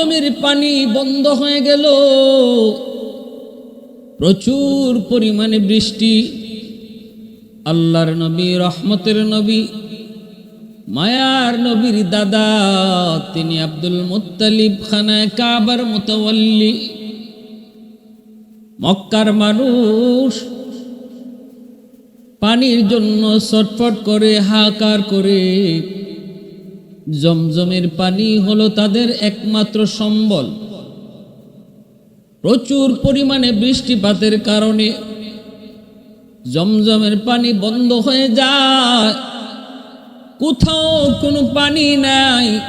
জমজমের পানি বন্ধ হয়ে গেল। প্রচুর পরিমাণে বৃষ্টি। আল্লাহর নবী, রহমতের নবী, মায়ার নবীর দাদা, তিনি আব্দুল মুত্তালিব খানায় কাবার মোতাল্লি মক্কার মানুষ পানির জন্য ছটফট করে, হাহাকার করে জমজমের পানি হলো তাদের একমাত্র সম্বল। প্রচুর পরিমাণে বৃষ্টিপাতের কারণে জমজমের পানি বন্ধ হয়ে যায়। কোথাও কোনো পানি নাই।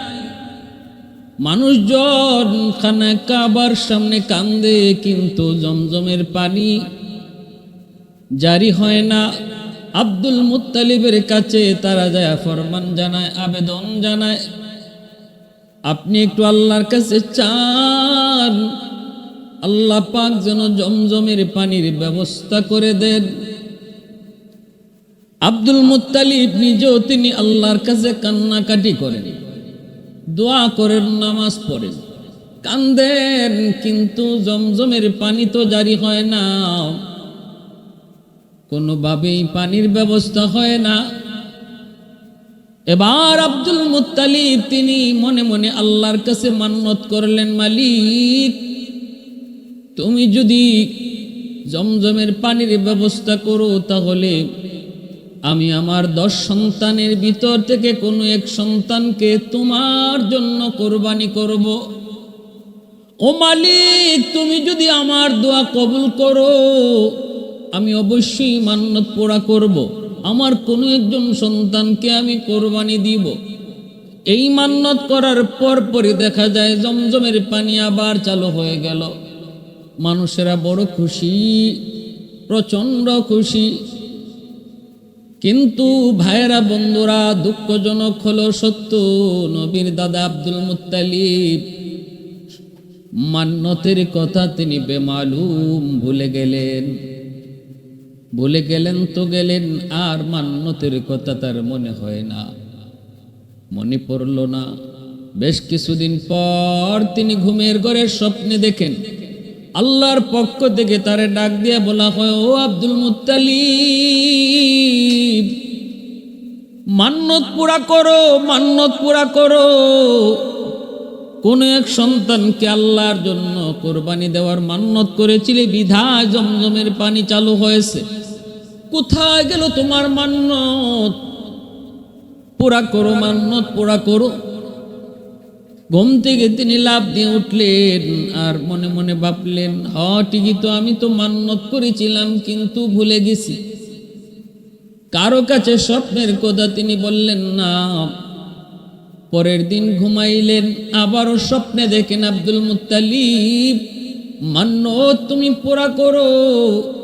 মানুষজন খানা কাবার সামনে কান্দে, কিন্তু জমজমের পানি জারি হয় না। আব্দুল মুত্তালিবের কাছে তারা যায় ফরমান জানায়, আবেদন জানায়। আপনি একটু আল্লাহর কাছে চান। আল্লাহ পাক যেন জমজমের পানির ব্যবস্থা করে দেন। আব্দুল মুত্তালিব নিজেও তিনি আল্লাহর কাছে কান্নাকাটি করেন। দোয়া করেন, নামাজ পড়েন। কান্দেন, কিন্তু জমজমের পানি তো জারি হয় না। কোনোভাবেই পানির ব্যবস্থা হয় না। এবার আব্দুল মুত্তালিব তিনি মনে মনে আল্লাহর কাছে মান্নত করলেন, মালিক, তুমি যদি জমজমের পানির ব্যবস্থা করো তাহলে আমি আমার দশ সন্তানের ভিতর থেকে কোনো এক সন্তানকে তোমার জন্য কোরবানি করব। ও মালিক, তুমি যদি আমার দোয়া কবুল করো আমি অবশ্যই মান্নত পোড়া করব। আমার কোনো একজন সন্তানকে আমি কোরবানি দিব। এই মান্নত করার পর পরই দেখা যায় জমজমের পানি আবার চালু হয়ে গেল। মানুষেরা বড় খুশি, প্রচণ্ড খুশি। কিন্তু ভাইয়েরা, বন্ধুরা, দুঃখজনক হলো সত্য, নবীর দাদা আব্দুল মুত্তালিব মান্যতের কথা তিনি বেমালুম ভুলে গেলেন। ভুলে গেলেন তো গেলেন, আর মান্যতের কথা তার মনে হয় না। মনে পড়ল না। বেশ কিছুদিন পর তিনি ঘুমের ঘরের স্বপ্নে দেখেন, আল্লাহর পক্ষ থেকে তারে ডাক দিয়ে বলা হয়, ও আব্দুল মুত্তালিব মান্নত পুরা করো মান্নত পুরা করো। কোন এক সন্তানকে আল্লাহর জন্য কোরবানি দেওয়ার মান্নত করেছিলে বিধায় জমজমের পানি চালু হয়েছে। কোথায় গেল তোমার মান্নত? পুরা করো মান্নত পুরা করো। ঘুম থেকে তিনি লাভ দিয়ে উঠলেন আর মনে মনে ভাবলেন, হ, ঠিকই তো আমি তো মান্নত করেছিলাম, কিন্তু ভুলে গেছি। কারও কাছে স্বপ্নের কথা তিনি বললেন, না। পরের দিন ঘুমাইলেন, আবারও স্বপ্নে দেখেন আব্দুল মুত্তালিব মান্য তুমি পোড়া করো।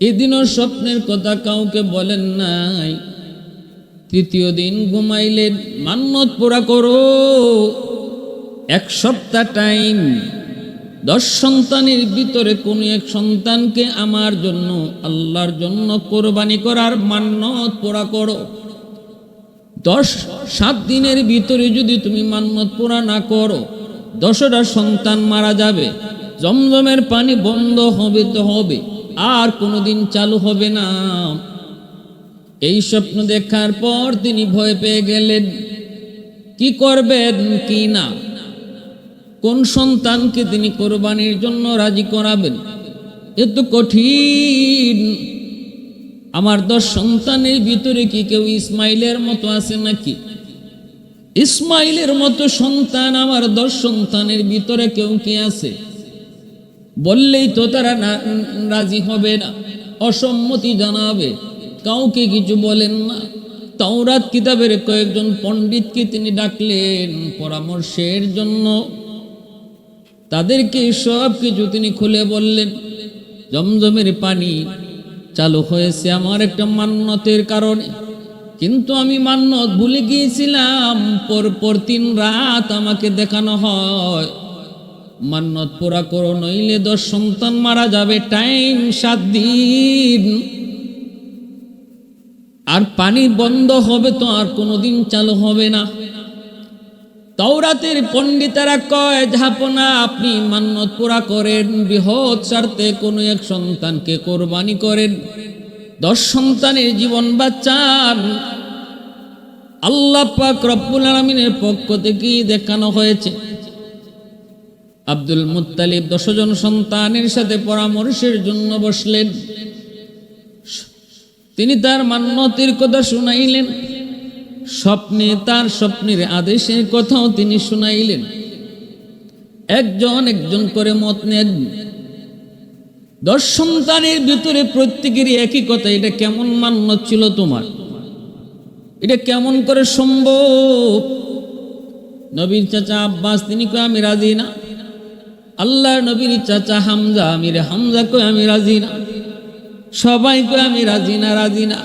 এদিনও স্বপ্নের কথা কাউকে বলেন নাই। তৃতীয় দিন ঘুমাইলেন মান্নত পোড়া করো। এক সপ্তাহ টাইম দশ সন্তানের ভিতরে কোনো এক সন্তানকে আমার জন্য, আল্লাহর জন্য কোরবানি করার মান্নত পোড়া করো। দশ, সাত দিনের ভিতরে যদি তুমি মান্নত পোড়া না করো, দশটা সন্তান মারা যাবে। জমজমের পানি বন্ধ হবে তো হবে। আর কোনোদিন চালু হবে না। এই স্বপ্ন দেখার পর তিনি ভয় পেয়ে গেলেন, কি করবেন, কি না? কোন সন্তানকে তিনি কোরবানির জন্য রাজি করাবেন? এত কঠিন। আমার দশ সন্তানের ভিতরে কি কেউ ইসমাইলের মতো আছে নাকি? ইসমাইলের মতো সন্তান আমার দশ সন্তানের ভিতরে কেউ কি আছে? বললেই তো তারা না, রাজি হবে না। অসম্মতি জানাবে। কাউকে কিছু বলেন না। তাওরাত কিতাবের কয়েকজন পণ্ডিতকে তিনি ডাকলেন পরামর্শের জন্য। তাদেরকে সব কিছু তিনি খুলে বললেন। জমজমের পানি চালু হয়েছে আমার একটা মান্যতের কারণে। কিন্তু আমি মান্যত ভুলে গিয়েছিলাম। পরপর তিন রাত আমাকে দেখানো হয়। মান্যত পুরা করো, নইলে দশ সন্তান মারা যাবে। টাইম সাত দিন। আর পানি বন্ধ হবে তো আর কোনোদিন চালু হবে না। তৌরাতের পণ্ডিতেরা কয়, ঝাপনা, আপনি মান্নত পুরা করেন, বৃহৎ স্বার্থে কোনো এক সন্তানকে কোরবানি করেন। দশ সন্তানের জীবন বাঁচান। আল্লাহ পাক রব্বুল আলমিনের পক্ষ থেকেই দেখানো হয়েছে। আব্দুল মুত্তালিব দশজন সন্তানের সাথে পরামর্শের জন্য বসলেন। তিনি তার মান্যতের কথা শুনাইলেন। স্বপ্নে তার স্বপ্নের আদেশের কথাও তিনি শুনাইলেন। একজন একজন করে মত নেন। দশ সন্তানের ভিতরে প্রত্যেকেরই একই কথা, এটা কেমন মান্য ছিল তোমার? এটা কেমন করে সম্ভব? নবীর চাচা আব্বাস, তিনি আমি রাজি না। আল্লাহ নবীর চাচা হামজা, আমির হামজা কয় আমি রাজি না। সবাই কয় আমি রাজি না রাজি না।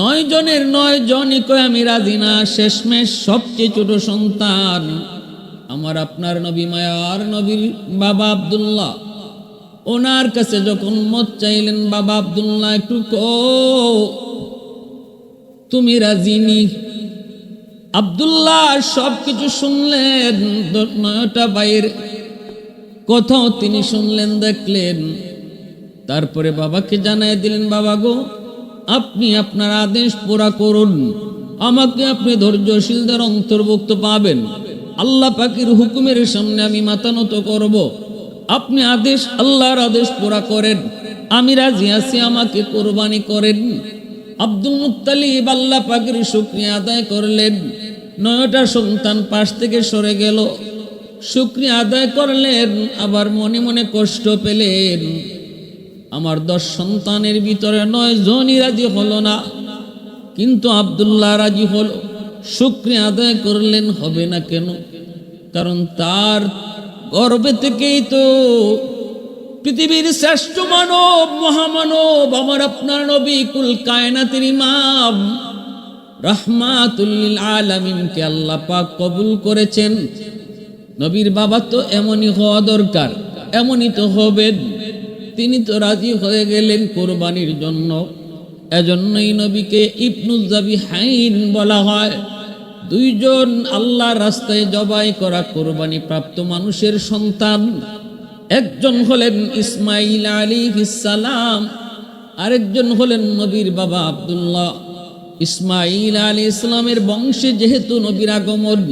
নয় জনের নয় জনই কয় আমি রাজি না। শেষমেশ সবচেয়ে ছোট সন্তান আমার আপনার নবী মায়ার নবীর বাবা আব্দুল্লাহ। ওনার কাছে যখন মত চাইলেন, বাবা আব্দুল্লাহ, একটু কো তুমি রাজিনি আব্দুল্লাহ সব কিছু শুনলেন নয়টা বাইয়ের কথাও তিনি শুনলেন, দেখলেন। তারপরে বাবাকে জানাই দিলেন, বাবা গো, আপনি আপনার আদেশ পুরা করুন। আমাকে আপনি ধৈর্যশীলদের অন্তর্ভুক্ত পাবেন। আল্লাহ পাকির হুকুমের সামনে আমি মাথা নত করব। আপনি আদেশ, আল্লাহর আদেশ পুরা করেন। আমি রাজি আছি, আমাকে কোরবানি করেন। আব্দুল মুক্তালিব আল্লাহ পাকের শুক্রিয়া আদায় করলেন। নয়টা সন্তান পাশ থেকে সরে গেল। শুক্রিয়া আদায় করলেন, আবার মনে মনে কষ্ট পেলেন। আমার দশ সন্তানের ভিতরে নয় জনই রাজি হলো না। কিন্তু আবদুল্লাহ রাজি হলো। শুক্রিয়া আদায় করলেন, হবে না কেন? কারণ তার গর্বে থেকেই তো পৃথিবীর শ্রেষ্ঠ মানব, মহামানব, আমার আপনার নবী কুল কায়নাতের ইমাম। রাহমাতুল্লিল আলামিনকে আল্লাহ পাক কবুল করেছেন। নবীর বাবা তো এমনই হওয়া দরকার, এমনই তো হবেন। তিনি তো রাজি হয়ে গেলেন কোরবানির জন্য। এজন্যই নবীকে ইবনুজাবি হাইন বলা হয়। দুইজন আল্লাহ রাস্তায় জবাই করা কোরবানি প্রাপ্ত মানুষের সন্তান। একজন হলেন ইসমাইল আলী সালাম, আরেকজন হলেন নবীর বাবা আব্দুল্লাহ। ইসমাইল আলী ইসলামের বংশে যেহেতু নবীর আগমন,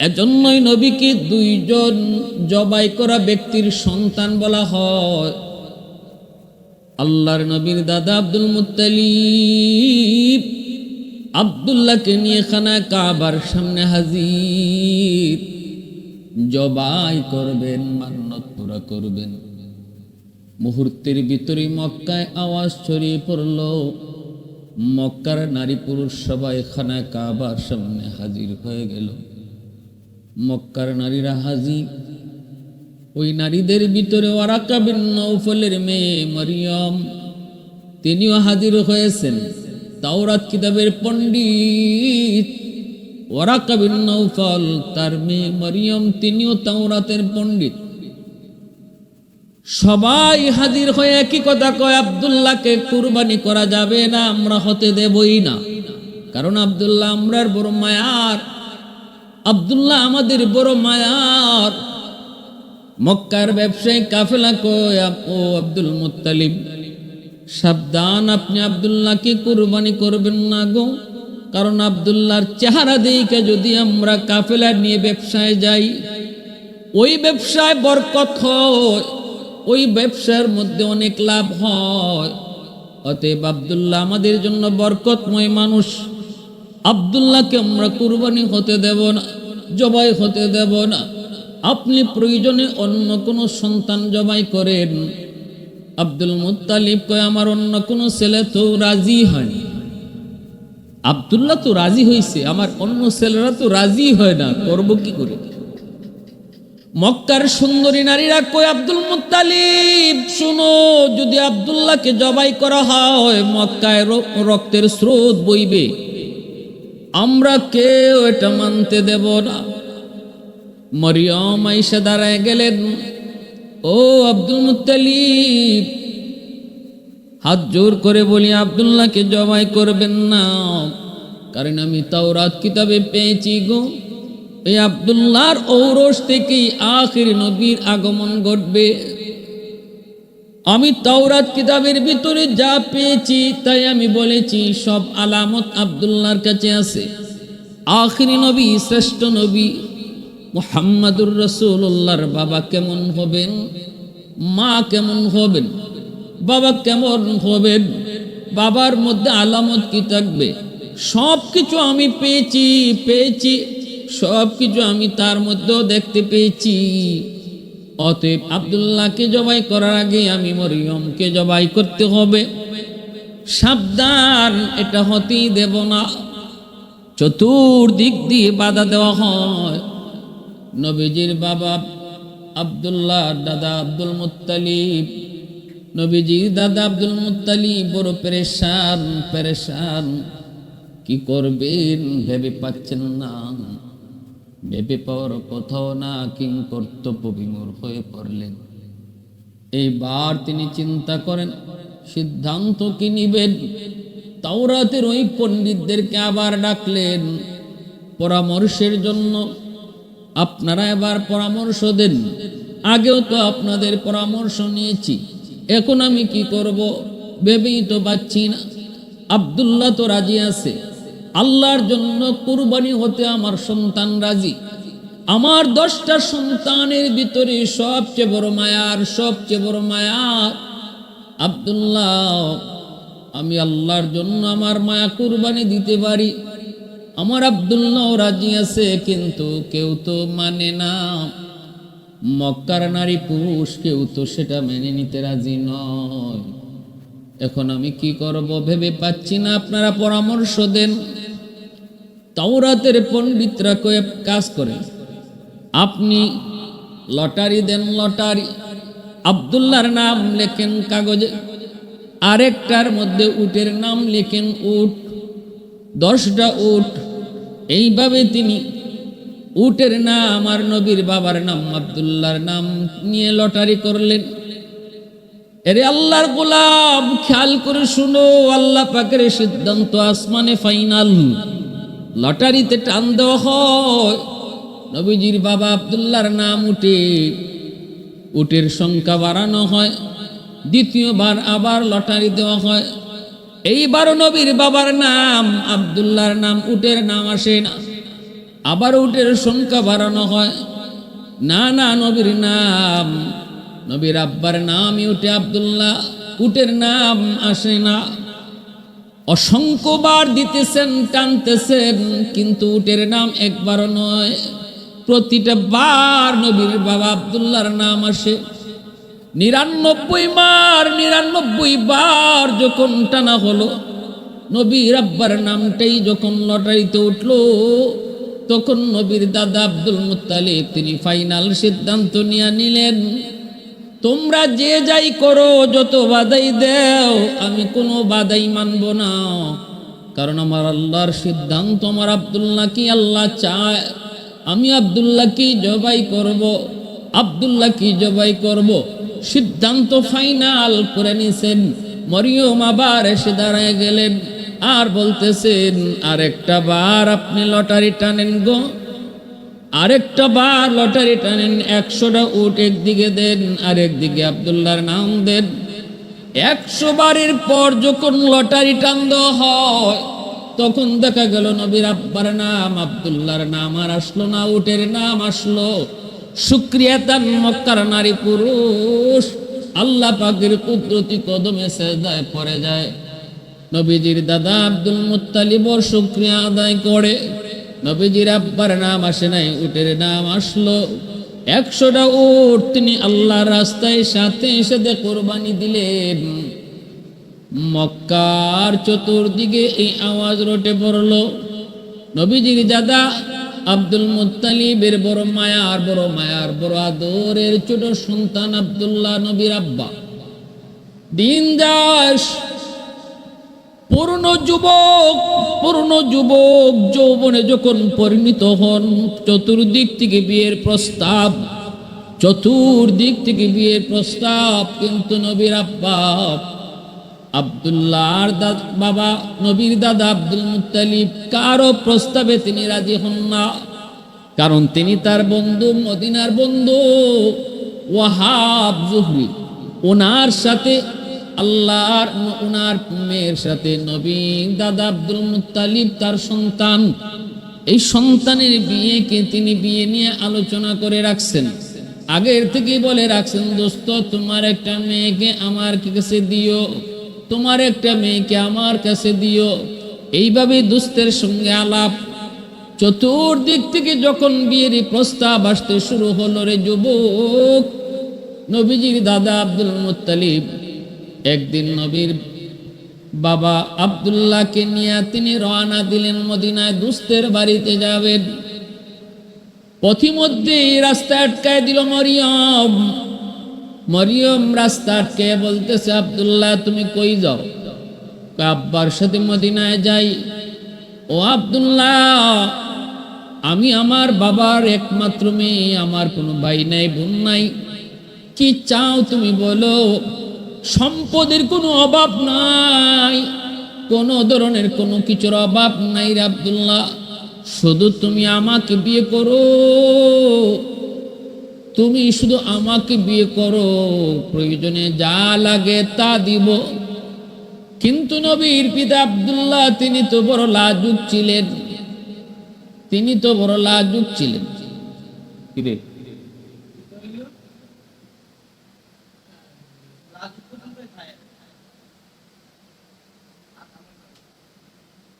এজন্যই নবীকে দুইজন জবাই করা ব্যক্তির সন্তান বলা হয়। আল্লাহর নবীর দাদা আব্দুল মুত্তালিব আব্দুল্লাহকে নিয়ে খানা কাবার সামনে হাজির। জবাই করবেন, মান্নত পুরা করবেন। মুহূর্তের ভিতরে মক্কায় আওয়াজ ছড়িয়ে পড়ল। মক্কার নারী পুরুষ সবাই খানা কাবার সামনে হাজির হয়ে গেল। মক্কার নারীরা হাজির। ওই নারীদের ভিতরে ওয়ারাকা বিন নৌফলের মেয়ে মরিয়ম, তিনিও হাজির হয়েছেন। তাওরাত কিতাবের পণ্ডিত ওয়ারাকা বিন নৌফল, তার মেয়ে মরিয়ম, তিনিও তাওরাতের পণ্ডিত। সবাই হয়ে একই কথা কয়, আবদুল্লাহকে কুরবানি করা যাবে না, আমরা হতে দেবই না। কারণ বড় আমাদের বড় মায়ার। মক্কার ব্যবসায়ী কাফেলা কয়, ও আব্দুল মুত্তালিব, সাবধান, আপনি আবদুল্লাহকে কুরবানি করবেন না গো। কারণ আবদুল্লাহর চেহারা দেখে যদি আমরা কাফেলা নিয়ে ব্যবসায় যাই, ওই ব্যবসায় বরকত হয়, ওই ব্যবসার মধ্যে অনেক লাভ হয়। অতএব আবদুল্লাহ আমাদের জন্য বরকতময় মানুষ। আবদুল্লাহকে আমরা কুরবানি হতে দেব না, জবাই হতে দেব না। আপনি প্রয়োজনে অন্য কোনো সন্তান জবাই করেন। আব্দুল মুত্তালিব কয়, আমার অন্য কোনো ছেলে তো রাজি হয়নি আবদুল্লাহ তো রাজি হয়েছে আমার অন্য ছেলেরা তো রাজি হয় না, করব কি করে? মক্কার সুন্দরী নারীরা কই আব্দুল মুত্তালিব, শুনো, যদি আব্দুল্লাহকে জবাই করা হয়, মক্কায় রক্তের স্রোত বইবে। আমরা কেউ এটা মানতে দেব না। মরিয়ম আইসা দাঁড়ায় গেলেন, ও আব্দুল মুত্তালিব হাত জোর করে বলি, আব্দুল্লাহকে জবাই করবেন না। কারণ আমি তাওরাত কিতাবে পেয়েছি গো। এই আবদুল্লাহর ঔরস থেকেই আখির নবীর আগমন ঘটবে। আমি তাওরাত কিতাবের ভিতরে যা পেয়েছি, তাই আমি বলেছি, সব আলামত আবদুল্লাহর কাছে আছে। আখিরি নবী, শ্রেষ্ঠ নবী, মুহাম্মাদুর রসুল্লাহর বাবা কেমন হবেন? মা কেমন হবেন? বাবা কেমন হবেন বাবার মধ্যে আলামত কি থাকবে? সব কিছু আমি পেয়েছি পেয়েছি। সব কিছু আমি তার মধ্যেও দেখতে পেয়েছি। অতএব আবদুল্লাহকে জবাই করার আগে আমি মরিয়মকে জবাই করতে হবে। সাবধান, এটা হতেই দেব না। চতুর্দিক দিয়ে বাধা দেওয়া হয়। নবীজির বাবা আবদুল্লাহ, দাদা আব্দুল মুত্তালিব নবীজির দাদা আব্দুল মুত্তালিব বড় পেরেশান পেরেশান। কি করবেন, ভেবে পাচ্ছেন না। ভেবে পাওয়ার কোথাও না, কিং কর্তব্য বিমূর হয়ে পড়লেন। এইবার তিনি চিন্তা করেন, সিদ্ধান্ত কি নিবেন? তাওরাতের ওই পণ্ডিতদেরকে আবার ডাকলেন, পরামর্শের জন্য। আপনারা এবার পরামর্শ দেন। আগেও তো আপনাদের পরামর্শ নিয়েছি। এখন আমি কি করব? ভেবেই তো পাচ্ছি না। আবদুল্লাহ তো রাজি আছে। আল্লাহর জন্য কুরবানি হতে আমার সন্তান রাজি। আমার দশটা সন্তানের ভিতরে সবচেয়ে বড় মায়ার সবচেয়ে বড় মায়ার আবদুল্লাহ। আমি আল্লাহর জন্য আমার মায়া কুরবানি দিতে পারি। আমার আবদুল্লাহ রাজি আছে, কিন্তু কেউ তো মানে না। মক্কার নারী পুরুষ কেউ তো সেটা মেনে নিতে রাজি নয়। এখন আমি কি করব ভেবে পাচ্ছি না, আপনারা পরামর্শ দেন। তাওরাতের পণ্ডিতরা কয়ে কাজ করে, আপনি লটারি দেন লটারি। আবদুল্লার নাম লেখেন কাগজে, আরেকটার মধ্যে উটের নাম লেখেন উট, দশটা উট। এইভাবে তিনি উটের নাম আর নবীর বাবার নাম আবদুল্লাহর নাম নিয়ে লটারি করলেন। এরে আল্লাহর গোলাম, খেয়াল করে শুনো, আল্লাহ পাকের সিদ্ধান্ত আসমানে ফাইনাল। লটারিতে টান দেওয়া হয়। নবীজির বাবা আবদুল্লাহর নাম উঠে, উটের সংখ্যা বাড়ানো হয়। দ্বিতীয়বার আবার লটারি দেওয়া হয়। এইবারও নবীর বাবার নাম, আবদুল্লাহর নাম, উটের নাম আসে না। আবার উটের সংখ্যা বাড়ানো হয়। না না, নবীর নাম। নবীর আব্বার নামই উঠে আবদুল্লাহ। উটের নাম আসে না। অসংখ্যবার দিতেছেন টানতেছেন কিন্তু উটের নাম একবারও নয়। প্রতিটা বার নবীর বাবা আবদুল্লাহর নাম আসে। নিরানব্বই মার নিরানব্বই বার যখন টানা হলো, নবীর আব্বার নামটাই যখন লটারিতে উঠল তখন নবীর দাদা আব্দুল মুত্তালিব তিনি ফাইনাল সিদ্ধান্ত নিয়ে নিলেন, তোমরা যে যাই করো, যত বাধাই দেও, আমি কোনো বাধাই মানব না। কারণ আমার আল্লাহর সিদ্ধান্ত, আমার আবদুল্লাহ কি আল্লাহ চায়, আমি আবদুল্লাহ কি জবাই করব আবদুল্লাহ কি জবাই করব। সিদ্ধান্ত ফাইনাল করে নিছেন, মরিয়ম আবার এসে দাঁড়ায় গেলেন। আর বলতেছেন, আরেকটা বার আপনি লটারি টানেন গো। আরেকটা বার লটারি টানেন, একশোটা উট একদিকে দেন আর একদিকে আবদুল্লাহর নাম দেন। একশো বারের পর যখন লটারি টান হয়, তখন দেখা গেল নবীর আব্বার নাম, আবদুল্লাহর নাম আর আসলো না, উটের নাম আসলো। শুক্রিয়া তান মক্কার নারী পুরুষ, আল্লাহ পাকের কুদরতি কদমে সেজদায় পড়ে যায়। নবীজির দাদা আব্দুল মুত্তালিবর শুক্রিয়া আদায় করে। নবীজির আব্বার নাম আসে নাই, উটের নাম আসলো। একশোটা উট তিনি আল্লাহর রাস্তায় সাথে সাথে কোরবানি দিলেন। মক্কার চতুর্দিকে এই আওয়াজ রটে পড়ল। নবীজির দাদা আব্দুল মুত্তালিবের বড় মায়ার বড় মায়ার, বড় আদরের ছোট সন্তান আব্দুল্লাহ নবীর আব্বা। দিন দাস পূর্ণ যুবক পূর্ণ যুবক যৌবনে যখন পরিণত হন, চতুর্দিক থেকে বিয়ের প্রস্তাব, চতুর্দিক থেকে বিয়ের প্রস্তাব কিন্তু নবীর আব্বা, আবদুল্লাহর বাবা, নবীর দাদা আব্দুল মুত্তালিব কারও প্রস্তাবে তিনি রাজি হন না। কারণ তিনি তার বন্ধু, মদিনার বন্ধু, ওয়াহাব জুহরি। ওনার সাথে আল্লাহর ওনার মেয়ের সাথে নবীর দাদা আব্দুল মুত্তালিব তার সন্তান। এই সন্তানের বিয়েকে তিনি বিয়ে নিয়ে আলোচনা করে রাখছেন। আগের থেকে বলে রাখছেন, দোস্ত, তোমার একটা মেয়েকে আমার কাছে দিও, তোমার একটা মেয়েকে আমার কাছে দিও। এইভাবে দুস্তের সঙ্গে আলাপ। চতুর্দিক থেকে যখন বিয়ের প্রস্তাব আসতে শুরু হলো রে যুবক, নবীজির দাদা আব্দুল মুত্তালিব একদিন নবীর বাবা আব্দুল্লাহকে নিয়ে তিনি রওনা দিলেন মদিনায়, দুস্তের বাড়িতে যাবেন। পথিমধ্যে রাস্তা আটকায় দিল মরিয়ম। মরিয়ম রাস্তা আটকে বলতেছে, আব্দুল্লাহ, তুমি কই যাও? আব্বার সাথে মদিনায় যাই। ও আব্দুল্লাহ, আমি আমার বাবার একমাত্র মেয়ে, আমার কোনো ভাই নাই, বোন নাই। কি চাও তুমি বলো? সম্পদের কোনো অভাব নাই। কোনো ধরনের কোনো কিছুর অভাব নাই আব্দুল্লাহ। শুধু তুমি আমাকে বিয়ে করো। তুমি শুধু আমাকে বিয়ে করো। প্রয়োজনে যা লাগে তা দিব। কিন্তু নবীর পিতা আব্দুল্লাহ, তিনি তো বড় লাজুক ছিলেন। তিনি তো বড় লাজুক ছিলেন।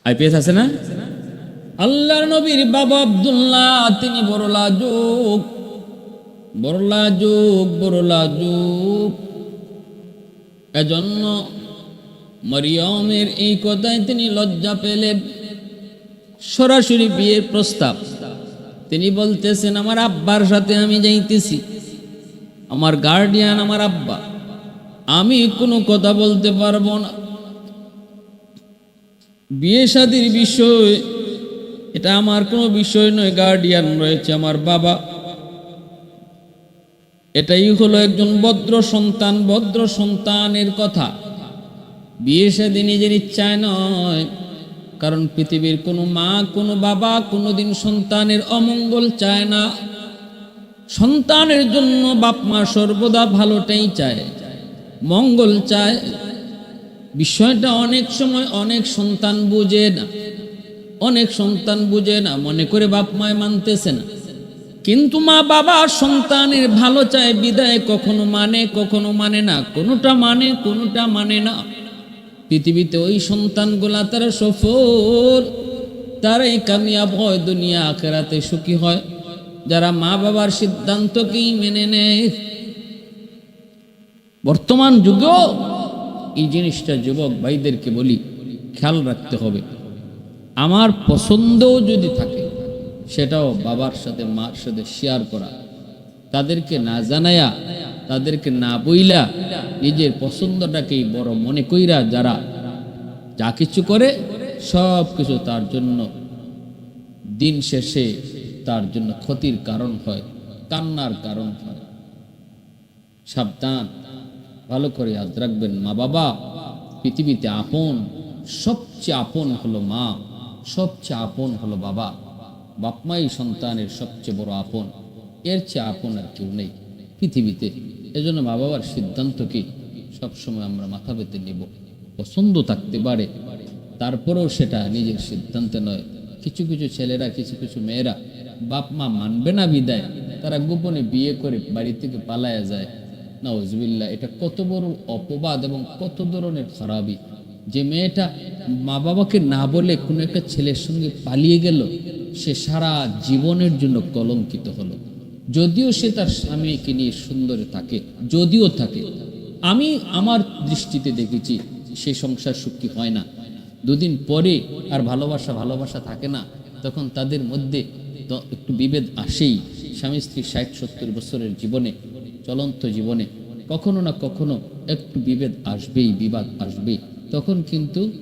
আইপিএস আছে না? আল্লাহর নবীর বাবা আব্দুল্লাহ, তিনি বড় লাজুক বড় লাজুক বড় লাজুক এজন্য মরিয়মের এই কথায় তিনি লজ্জা পেলেন। সরাসরি বিয়ের প্রস্তাব। তিনি বলতেছেন, আমার আব্বার সাথে আমি যাইতেছি। আমার গার্ডিয়ান আমার আব্বা। আমি কোনো কথা বলতে পারব না। বিয়ে শাদির বিষয়, এটা আমার কোনো বিষয় নয় গার্ডিয়ান রয়েছে আমার বাবা। এটাই হলো একজন ভদ্র সন্তান, ভদ্র সন্তানের কথা। বিয়ে শাদী নিজের ইচ্ছায় নয়, কারণ পৃথিবীর কোনো মা, কোনো বাবা কোনোদিন সন্তানের অমঙ্গল চায় না। সন্তানের জন্য বাপ মা সর্বদা ভালোটাই চায়, মঙ্গল চায়। বিষয়টা অনেক সময় অনেক সন্তান বুঝে না। অনেক সন্তান বুঝে না, মনে করে বাপ মায় মানতেছে না। কিন্তু মা বাবা সন্তানের ভালো চায়, বিদায় কখনো মানে কখনো মানে না। কোনোটা মানে কোনোটা মানে না। পৃথিবীতে ওই সন্তানগুলা তারা সফল, তারাই কামিয়াব হয়, দুনিয়া আখেরাতে সুখী হয়। যারা মা বাবার সিদ্ধান্তকেই মেনে নেয়। বর্তমান যুগেও এই জিনিসটা যুবক ভাইদেরকে বলি, খেয়াল রাখতে হবে। আমার পছন্দও যদি থাকে, সেটাও বাবার সাথে, মার সাথে শেয়ার করা। তাদেরকে না জানায়া, তাদেরকে না বইলা, নিজের পছন্দটাকেই বড় মনে কইরা যারা যা কিছু করে, সব কিছু তার জন্য, দিন শেষে তার জন্য ক্ষতির কারণ হয়, কান্নার কারণ হয়। সাবধান। ভালো করে আজ রাখবেন। মা বাবা, পৃথিবীতে আপন, সবচেয়ে আপন হলো মা, সবচেয়ে আপন হলো বাবা। বাপমাই সন্তানের সবচেয়ে বড় আপন, এর চেয়ে আপন আর কেউ নেই পৃথিবীতে। এজন্য মা বাবার সিদ্ধান্তকে সবসময় আমরা মাথা পেতে নেব, পছন্দ থাকতে পারে। তারপরেও সেটা নিজের সিদ্ধান্তে নয়। কিছু কিছু ছেলেরা, কিছু কিছু মেয়েরা বাপ মা মানবে না বিদায়। তারা গোপনে বিয়ে করে বাড়ি থেকে পালায়া যায়। নাউজবিল্লা এটা কত বড় অপবাদ এবং কত ধরনের খারাপই। যে মেয়েটা মা বাবাকে না বলে কোনো একটা ছেলের সঙ্গে পালিয়ে গেল, সে সারা জীবনের জন্য কলঙ্কিত হলো। যদিও সে তার স্বামীকে নিয়ে সুন্দরে থাকে, যদিও থাকে। আমি আমার দৃষ্টিতে দেখেছি, সে সংসার সুখী হয় না। দুদিন পরে আর ভালোবাসা ভালোবাসা থাকে না, তখন তাদের মধ্যে একটু বিভেদ আসেই। স্বামী স্ত্রী ষাট সত্তর বছরের জীবনে চলন্ত জীবনে কখনো না কখনো একটু বিভেদ আসবেই, বিবাদ আসবেই। তখন কিন্তু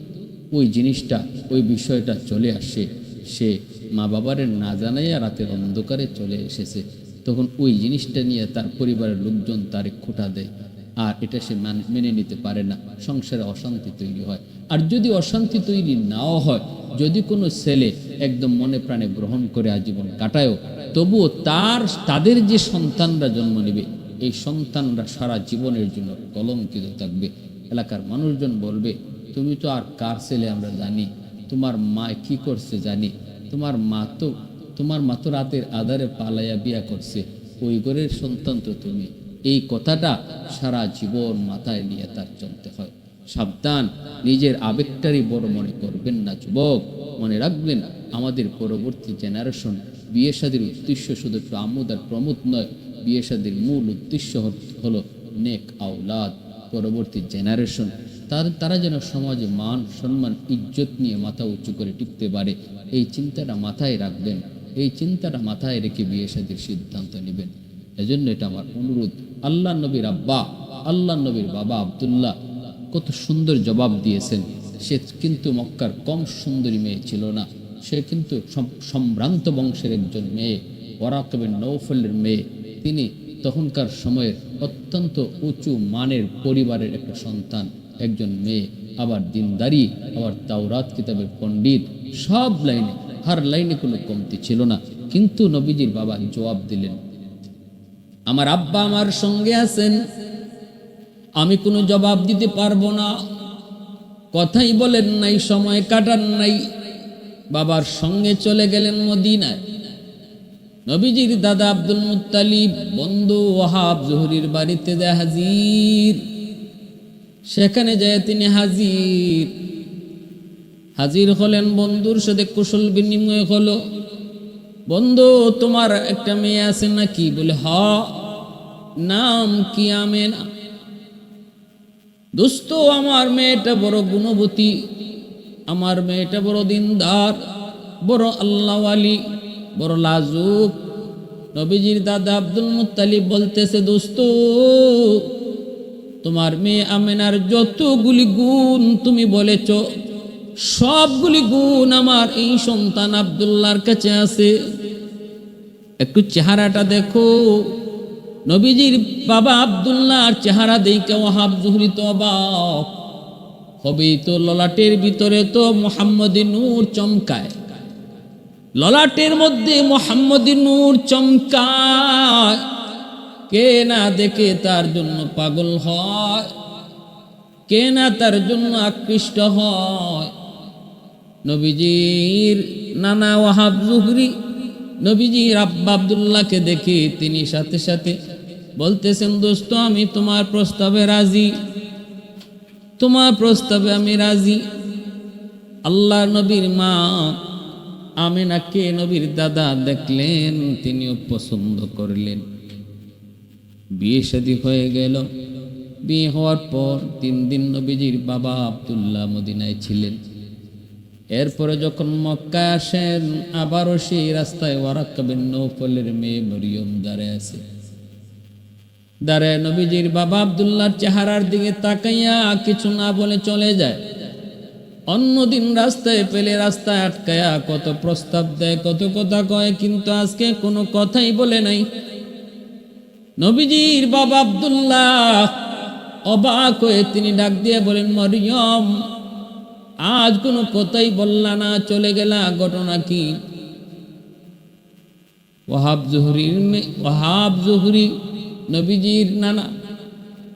ওই জিনিসটা, ওই বিষয়টা চলে আসে। সে মা বাবারের না জানাইয়া রাতের অন্ধকারে চলে এসেছে। তখন ওই জিনিসটা নিয়ে তার পরিবারের লোকজন তার খোটা দেয়। আর এটা সে মান- মেনে নিতে পারে না। সংসারে অশান্তি তৈরি হয়। আর যদি অশান্তি তৈরি নাও হয়, যদি কোনো ছেলে একদম মনে প্রাণে গ্রহণ করে আজীবন কাটায়ও, তবুও তার, তাদের যে সন্তানরা জন্ম নেবে এই সন্তানরা সারা জীবনের জন্য কলঙ্কিত থাকবে। এলাকার মানুষজন বলবে, তুমি তো আর কার ছেলে আমরা জানি? তোমার মা কি করছে জানি? তোমার মা তো, তোমার মা তো রাতের আধারে পালাইয়া বিয়া করছে। ওই ঘরের সন্তান তো তুমি। এই কথাটা সারা জীবন মাথায় নিয়ে তার চলতে হয়। সাবধান, নিজের আবেগটারই বড় মনে করবেন না, যুবক। মনে রাখবেন, আমাদের পরবর্তী জেনারেশন বিয়ে শাদীর উদ্দেশ্য শুধু আমোদ আর প্রমোদ নয় বিয়ে শাদীর মূল উদ্দেশ্য হলো নেক আওলাদ, পরবর্তী জেনারেশন। তার, তারা যেন সমাজে মান, সম্মান, ইজ্জত নিয়ে মাথা উঁচু করে টিকতে পারে, এই চিন্তাটা মাথায় রাখবেন। এই চিন্তাটা মাথায় রেখে বিয়ে শাদীর সিদ্ধান্ত নেবেন। এজন্য এটা আমার অনুরোধ। আল্লাহ নবীর আব্বা, আল্লাহ নবীর বাবা আবদুল্লাহ কত সুন্দর জবাব দিয়েছেন। সে কিন্তু মক্কার কম সুন্দরী মেয়ে ছিল না। সে কিন্তু সম্ভ্রান্ত বংশের একজন মেয়ে ওরাকবের নৌফলের মেয়ে। তিনি তখনকার সময়ের অত্যন্ত উঁচু মানের পরিবারের একটা সন্তান, একজন মেয়ে, আবার দিনদারি, আবার তাওরাত কিতাবের পণ্ডিত, সব লাইনে, হার লাইনে কোনো কমতি ছিল না। কিন্তু নবীজির বাবা জবাব দিলেন, আমার আব্বা আমার সঙ্গে আছেন, আমি কোনো জবাব দিতে পারব না। কথাই বলেন নাই, সময় কাটান নাই। বাবার সঙ্গে চলে গেলেন মদিনায়। নবীজির দাদা আব্দুল মুত্তালিব, বন্ধু ওয়াহাব জহুরির বাড়িতে যায় হাজির। সেখানে যায় তিনি হাজির। হাজির হলেন বন্ধুর সাথে কুশল বিনিময় হলো। বন্ধু, তোমার একটা মেয়ে আছে নাকি? বলে, হ, নাম কি আমেনা? দোস্ত, আমার মেয়েটা বড় গুণবতী। আমার মেয়েটা বড় দিনদার, বড় আল্লাহওয়ালি। বড় লাজুক। নবীজির দাদা আব্দুল মুত্তালিব বলতেছে, দোস্ত, তোমার মেয়ে আমেনার যতগুলি গুণ তুমি বলেছ, সবগুলি গুণ আমার এই সন্তান আব্দুল্লাহর কাছে আছে। একটু চেহারাটা দেখো। নবীজির বাবা আব্দুল্লাহর চেহারা দেখে ওহাব জুহরি তো অবাক। হবেই তো ললাটের ভিতরে তো মোহাম্মদী নূর চমকায়। ললাটের মধ্যে মোহাম্মদী নূর চমকায়। কে না দেখে তার জন্য পাগল হয়? কে না তার জন্য আকৃষ্ট হয়? নবীজির নানা ওয়াহাব জুহরি, নবীজির আব্বা আবদুল্লাহকে দেখে তিনি সাথে সাথে বলতেছেন, দোস্ত, আমি তোমার প্রস্তাবে রাজি। তোমার প্রস্তাবে আমি রাজি। আল্লাহ নবীর মা আমেনাকে নবীর দাদা দেখলেন, তিনিও পছন্দ করলেন। বিয়ে শাদী হয়ে গেল। বিয়ে হওয়ার পর তিন দিন নবীজির বাবা আবদুল্লাহ মদিনায় ছিলেন। এরপরে যখন মক্কা আসেন, আবারও সেই রাস্তায় ওয়ারাক্কাবেন নৌফলের মেয়ে মরিয়ম দাঁড়ায় আছে। দাঁড়ায় নবীজির বাবা আবদুল্লাহর চেহারার দিকে তাকাইয়া কিছু না বলে চলে যায়। অন্যদিন রাস্তায় পেলে রাস্তায় আটকায়া কত প্রস্তাব দেয়, কত কথা কয়, কিন্তু আজকে কোনো কথাই বলে নাই। নবীজির বাবা আবদুল্লাহ অবাক হয়ে তিনি ডাক দিয়ে বলেন, মরিয়ম, আজ কোনো কথাই বললা না, চলে গেলা, ঘটনা কি? ওহাব জহুরির ওহাব জহুরি নবীজির নানা,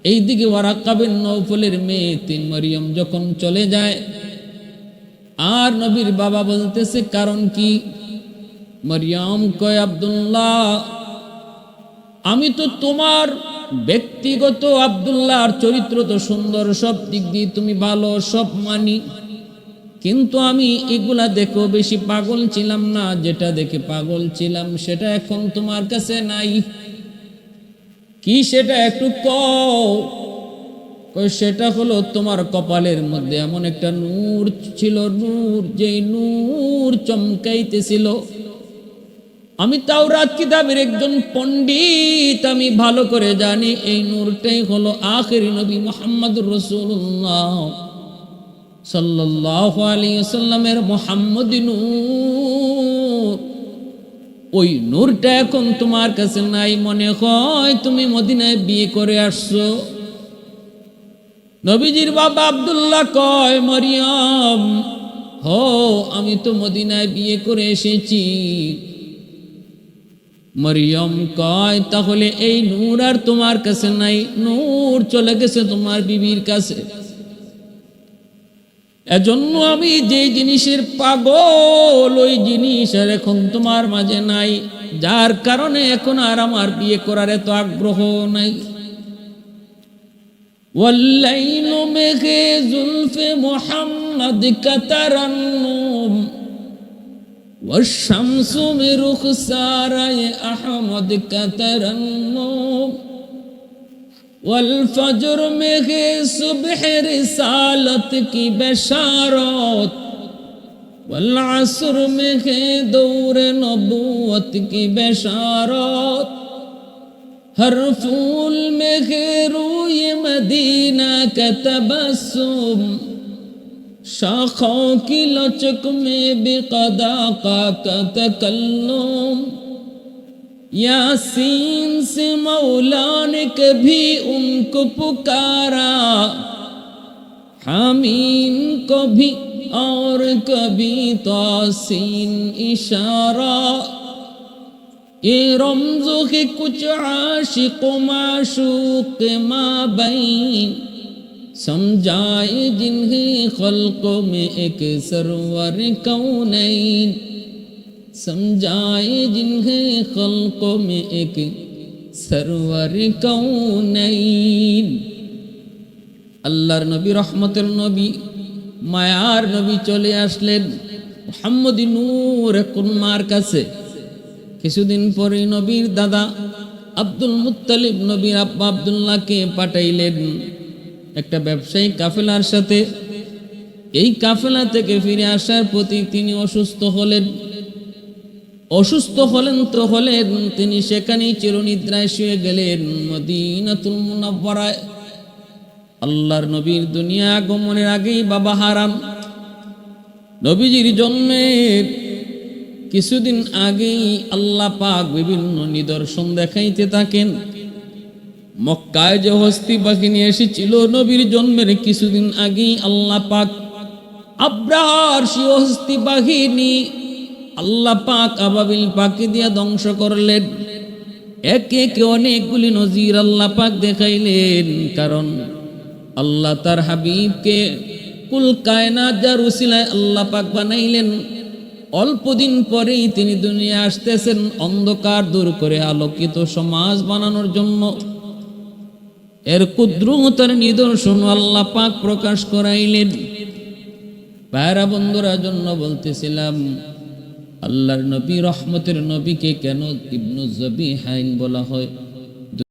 এইদিকে ওয়ারাকাবের নৌফলের মেয়ে তিন মরিয়ম যখন চলে যায় আর নবীর বাবা বলতেছে, কারণ কি? মরিয়ম কয়, আবদুল্লাহ, আমি তো তোমার ব্যক্তিগত আব্দুল্লাহর চরিত্র তো সুন্দর, সব দিক দিয়ে তুমি ভালো, সব মানি। কিন্তু আমি এগুলা দেখো বেশি পাগল ছিলাম না, যেটা দেখে পাগল ছিলাম সেটা এখন তোমার কাছে নাই। কি সেটা একটু কও? কই সেটা হলো তোমার কপালের মধ্যে এমন একটা নূর ছিল, নূর যেই নূর চমকাইতেছিল। আমি তাওরাত কিতাবের একজন পণ্ডিত, আমি ভালো করে জানি এই নূরটাই হলো আখেরি নবী মোহাম্মদুর রসুল্লাহ সাল্লাল্লাহু আলাইহি সাল্লামের মোহাম্মদী নূর। ওই নূরটা এখন তোমার কাছে নাই, মনে হয় তুমি মদিনায় বিয়ে করে আসছো। নবীজির বাবা আবদুল্লাহ কয়, মরিয়ম, হো, আমি তো মদিনায় বিয়ে করে এসেছি। মরিয়ম কয়, তাহলে এই নূর আর তোমার কাছে নাই, নূর চলে গেছে তোমার বিবির কাছে। এজন্য আমি যে জিনিসের পাগল, ওই জিনিস আর এখন তোমার মাঝে নাই, যার কারণে এখন আর আমার বিয়ে করার এত আগ্রহ নাই। والليل بغي زلف محمد كترنم والشمس برخسار أحمد كترنم والفجر بغي صبح رسالتك بشارات والعصر بغي دور نبوتك بشارات हर फूल में रूय मदीना का तबस्सुम शाखों की लचक में बेकदा का तकल्लुम यासीन से मौला ने कभी उनको पुकारा हामीन को भी और कभी तोसीन इशारा ये रमजों के कुछ आशिक माशूक माबैन समझाए जिन्हें खल्कों में एक सरवर कौनैन समझाए जिन्हें खल्कों में एक सरवर कौनैन আল্লাহর নবী রহমতের নবী মায়ার নবী চলে আসলেন মোহাম্মদ নূর কোন মার কাছে কিছুদিন পরে নবীর দাদা আব্দুল মুত্তালিব নবীর আব্বা আবদুল্লাহকে পাঠাইলেন। একটা ব্যবসায়ী কাফেলার সাথে। এই কাফেলা থেকে ফিরে আসার প্রতি তিনি অসুস্থ হলেন। অসুস্থ হলেন তো হলেন, তিনি সেখানেই চিরনিদ্রায় শুয়ে গেলেন মদিনাতুল আল্লাহর নবীর দুনিয়া আগমনের আগেই বাবা হারাম নবীজির জন্মের কিছুদিন আগেই আল্লাহ পাক বিভিন্ন নিদর্শন দেখাইতে থাকেন। মক্কায় যে হস্তি বাহিনী এসেছিল, নবীর জন্মের কিছুদিন আগেই আল্লাহ পাক আব্রাহার সে হস্তি বাহিনী আল্লাহ পাক আবাবিল পাকে দিয়া ধ্বংস করলেন। একে একে অনেকগুলি নজির আল্লাহ পাক দেখাইলেন, কারণ আল্লাহ তার হাবিবকে কুল কায়নাত যার উসিলায় আল্লাহ পাক বানাইলেন। অল্প দিন পরেই তিনি দুনিয়া আসতেছেন। অন্ধকার দূর করে আলোকিত সমাজ বানানোর জন্য। এর কুদ্রুমতার নিদর্শন আল্লাহ পাক প্রকাশ করাইলেন। পায়রা বন্ধুরা জন্য বলতেছিলাম, আল্লাহর নবী রহমতের নবীকে কেন ইবনু জবি হাইন বলা হয়?